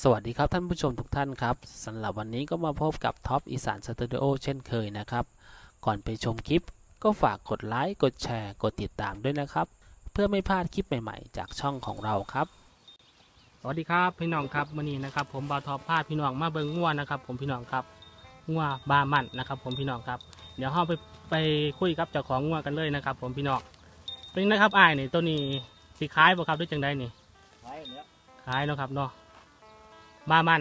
สวัสดีครับท่านผู้ชมทุกท่านครับสำหรับวันนี้ก็มาพบกับท็อปอีสานสตูดิโอเช่นเคยนะครับ ก่อนไปชมคลิป ก็ฝากกดไลค์กดแชร์กดติดตามด้วยนะครับ เพื่อไม่พลาดคลิปใหม่ๆ จากช่องของเราครับ สวัสดีครับพี่น้องครับวันนี้นะครับ ผมบาวทอพาพี่น้องมาเบิงงัวนะครับ ผมพี่น้องครับงัวบามันนะครับ ผมพี่น้องครับ เดี๋ยวเราไปไปคุยกับเจ้าของงัวกันเลยนะครับ ผมพี่น้องเป็นนะครับอ้ายนี่ตัวนี้สีขายบ่ครับด้วยจังไดนี่ขายเนี้ยขายเนาะครับเนาะ บามัน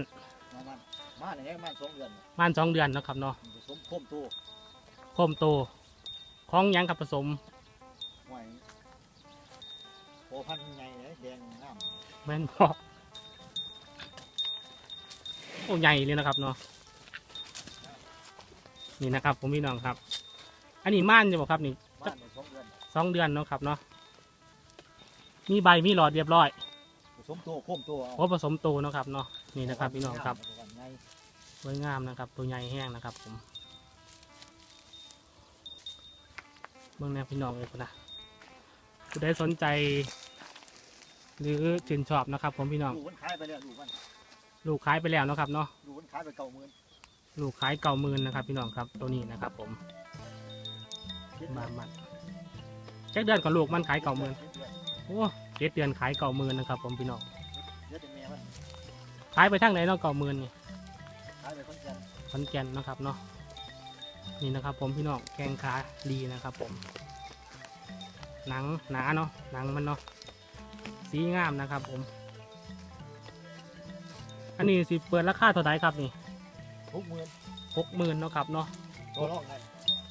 มามันมาเนี่ยมันสองเดือนมันสองเดือนเนาะครับเนาะผสมโคมตู้โคมโตของหยังกับผสมหวยโอพันใหญ่เลยแดงงามแม่นบ่โอ้ใหญ่เลยนะครับเนาะนี่นะครับ ผมพี่น้องครับ อันนี้ม่านจะบอกครับนี่บ้านเนี่ยสองเดือนสองเดือนเนาะครับเนาะมีใบมีหลอดเรียบร้อยผส มตู้โคมตู้โอ้ผสมโตเนาะครับเนาะนี่นะครับพี่น้องครับใหญ่สวยงามนะครับ ตัวใหญ่แห้งนะครับผมเบื้องแนวพี่น้องเลยพุ่นนะผู้ใดสนใจ หรือชื่นชอบนะครับ ผมพี่น้องลูกมันขายไปแล้วลูกมันลูกขายไปแล้วเนาะครับเนาะลูกมันขายไปเก่าหมื่นลูกขายเก่าหมื่นนะครับ พี่น้องครับ ตัวนี้นะครับ ผมคิดบามันแจ็คเดือนกับลูกมันขายเก่าหมื่นโอ้เจ็ดเดือนขายเก่าหมื่นนะครับ ผมพี่น้อง ขายไปทางไหนเนาะเก่าหมื่นนี่ขายไปคนกันขอนแก่นนะครับเนาะนี่นะครับ ผมพี่น้องแกงขาดีนะครับ ผม หนังหนาเนาะหนังมันเนาะสีงามนะครับ ผม อันนี้สิเปิดราคาเท่าไหร่ครับนี่ทุกหมื่นหกหมื่นเนาะครับเนาะตัวรองไง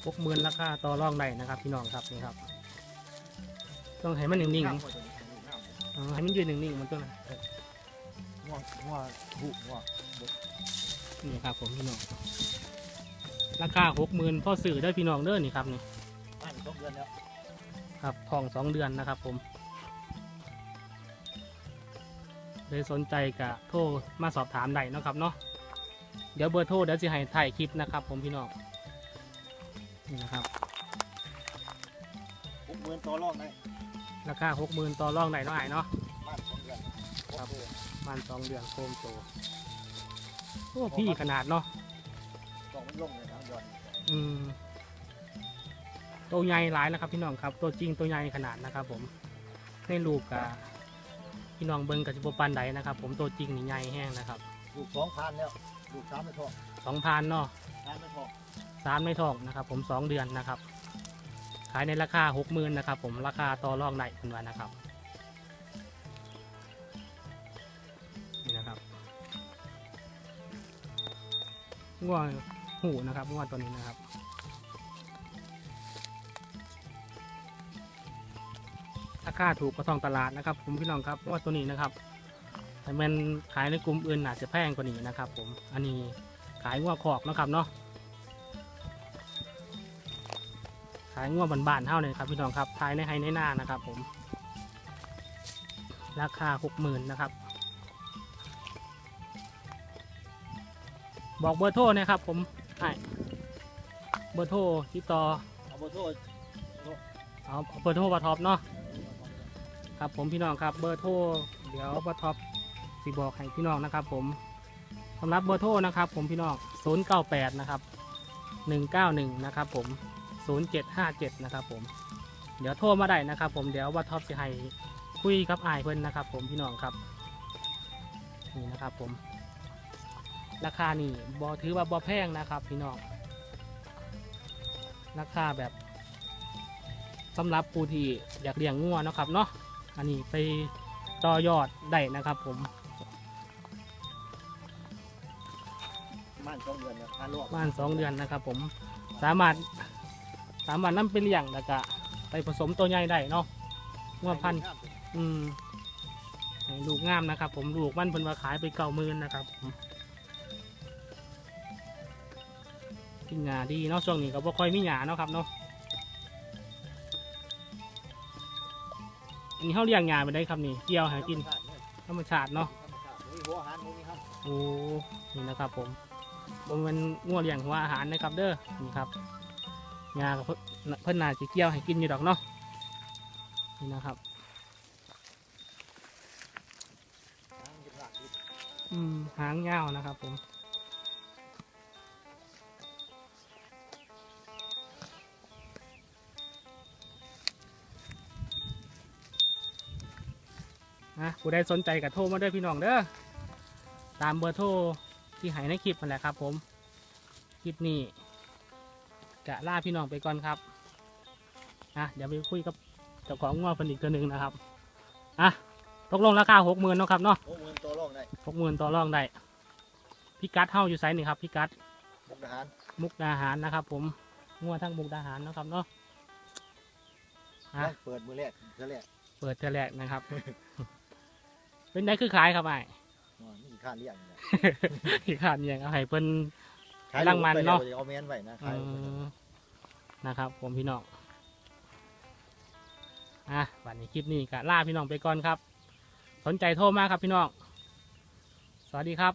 หกหมื่นราคาต่อรองได้นะครับ พี่น้องครับนี่ครับ ต้องให้มันนิ่งงามๆกว่าตัวนี้งามเออให้มันยืนนิ่งๆมันตัวนั้น งัวงัวถูกงัวนี่ครับผมพี่น้องราคาหกหมื่นพ่อสื่อได้อพี่น้องเด้อนี่ครับนี่บ้านสองเดือนแล้วครับทองสองเดือนนะครับผมเลยสนใจกะโทรมาสอบถามได้เนาะครับเนาะเดี๋ยวเบอร์โทรเดี๋ยวจะให้ถ่ายคลิปนะครับผมพี่น้องนี่นะครับหกหมื่นตัวรองไงราคาหกหมื่นต่อรองได้เนาะไอ้เนาะ ครับมันสองเดือนโคมโตโอ้พี่ขนาดเนาะต้องมันลงเลยทางด่วนอืมตัวใหญ่หลายนะครับ พี่น้องครับ ตัวจริงตัวใหญ่ขนาดนะครับ ผมในรูปกับพี่น้องเบิ้งกับจิบปันไดนะครับ ผมตัวจริงนี่ใหญ่แห้งนะครับลูกสองพันแล้วลูกสามไม่ทองสองพันเนาะสามไม่ทองสามไม่ทองนะครับ ผมสองเดือนนะครับ ขายในราคาหกหมื่นนะครับ ผมราคาต่อรองไหนคุณว่านะครับ ง่วงหูนะครับง่วงตัวนี้นะครับราคาถูกกว่าท้องตลาดนะครับ ผมพี่น้องครับง่วงตัวนี้นะครับแต่มันขายในกลุ่มอื่นอาจจะแพงกว่านี้นะครับ ผมอันนี้ขายง่วงขอกนะครับเนาะขายง่วงบานๆเท่าเลยครับพี่น้องครับทายในไฮในหน้านะครับ ผม ราคาหกหมื่นนะครับ บอกเบอร์โทรนะครับ ผมให้เบอร์โทรติดต่อเอาเบอร์โทรเอาเบอร์โทรบัตท็อปเนาะครับผมพี่น้องครับเบอร์โทรเดี๋ยวบัตท็อปสิบอกให้พี่น้องนะครับ ผมสำหรับเบอร์โทรนะครับ ผมพี่น้องศูนย์เก้าแปดนะครับหนึ่งเก้าหนึ่งนะครับผม0757นะครับผมเดี๋ยวโทรมาได้นะครับ ผมเดี๋ยวว่าท็อปจะให้คุยกับไอเพิ่อนนะครับ ผมพี่น้องครับนี่นะครับผม ราคานี่บอถือว่าบอแพงนะครับพี่น้องราคาแบบสำหรับผู้ที่อยากเลี้ยงงัวเนาะครับเนาะอันนี้ไปต่อยอดได้นะครับผมบ้านสองเดือนแล้วค่ารอบประมาณสองเดือนนะครับผมสามารถสามารถนำไปเลี้ยงแล้วก็ไปผสมตัวใหญ่ได้เนาะงัวพันธุ์อืมให้ลูกงามนะครับ ผมลูกมันเพิ่นว่าขายไปเก่าหมื่นนะครับ ผมกินหญ้าดีเนาะช่วงนี้ก็บ่ค่อยมีหญ้าเนาะครับเนาะอันนี้เขาเลี้ยงหญ้าไปได้ครับนี่เกี่ยวหากินธรรมชาติเนาะหัวอาหารพวกนี้ครับโอ้นี่นะครับผมผมเป็นงัวเลี้ยงหัวอาหารนะครับเด้อนี่ครับหญ้าก็เพิ่นเพิ่นนาจะเกี่ยวให้กินอยู่ดอกเนาะนี่นะครับอืมหางยาวนะครับผม นะผู้ใดสนใจกับโทรมาเด้อพี่น้องเด้อตามเบอร์โทรที่ให้ในคลิปนั่นแหละครับ ผมคลิปนี้กะล่าพี่น้องไปก่อนครับอะเดี๋ยวไปคุยกับเจ้าของงอเพิ่นอีกตัวหนึ่งนะครับอะตกลงราคาหกหมื่นนาะครับเนาะโอ้เงินตัวรองได้หกหมื่นต่อรองได้พี่กัดเฮาอยู่ไซส์นี่ครับพี่กัดมุกทหารมุกดาหารนะครับ ผมงัวทั้งมุกดาหารเนาะครับเนาะอะเปิดมือแรกเท่าแรกเปิดเทอแรกนะครับ เป็นได้คือขายครับไอ้อ๋อนี่ค่าเลี้ยงเนี่ยที่ขาดอย่างเอาให้เพิ่น ขายรังมันเนาะไปดี๋ยวเอาแมนไว้นะเอขายอนะครับ ผมพี่น้องอะวันนี้คลิปนี้ก็ล่าพี่น้องไปก่อนครับ สนใจโทรมาครับพี่น้อง สวัสดีครับ